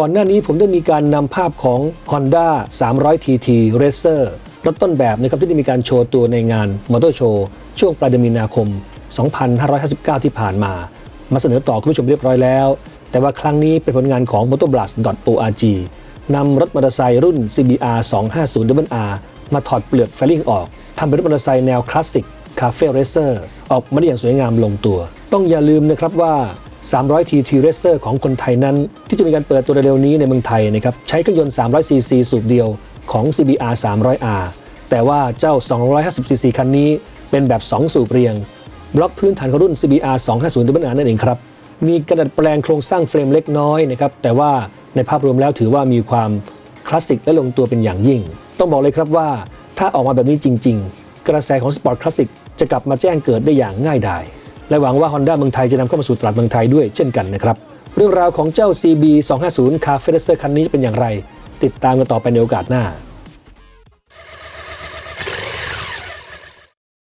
ก่อนหน้านี้ผมได้มีการนำภาพของ Honda 300 TT Racer รถต้นแบบนะครับที่ได้มีการโชว์ตัวในงานมอเตอร์โชว์ช่วงปลายเดือนมีนาคม 2559 ที่ผ่านมา มาเสนอต่อคุณผู้ชมเรียบร้อยแล้ว แต่ว่าครั้งนี้เป็นผลงานของ motorblast.org นำรถมอเตอร์ไซค์รุ่น CBR 250 R มาถอดเปลือกไฟลิ่งออกทำเป็นรถมอเตอร์ไซค์แนวคลาสสิกคาเฟ่เรเซอร์ออกมาได้อย่างสวยงามลงตัว ต้องอย่าลืมนะครับว่า 300 TT Racer ของคนไทยนั้น ที่จะมีการเปิดตัวเร็วๆนี้ในเมืองไทยนะครับใช้เครื่องยนต์ 300 cc สูบเดียวของ CBR 300R แต่ว่าเจ้า 250 cc คันนี้เป็นแบบ 2 สูบเรียง บล็อกพื้นฐานของรุ่น CBR 250 W นั่นเองครับมีกระดัดแปลงโครงสร้างเฟรมเล็กน้อยนะครับแต่ว่าในภาพรวมแล้วถือว่ามีความคลาสสิกและลงตัวเป็นอย่างยิ่ง ต้องบอกเลยครับว่าถ้าออกมาแบบนี้จริง ๆ กระแสของสปอร์ตคลาสสิกจะกลับมาแจ้งเกิดได้อย่างง่ายดาย และหวังว่า Honda เมืองไทยจะนำเข้ามาสู่ตลาดเมืองไทยด้วยเช่นกันนะครับ เรื่องราวของเจ้า CB 250 Cafe Racer คันนี้จะเป็นอย่างไร ติดตามกันต่อไปในโอกาสหน้า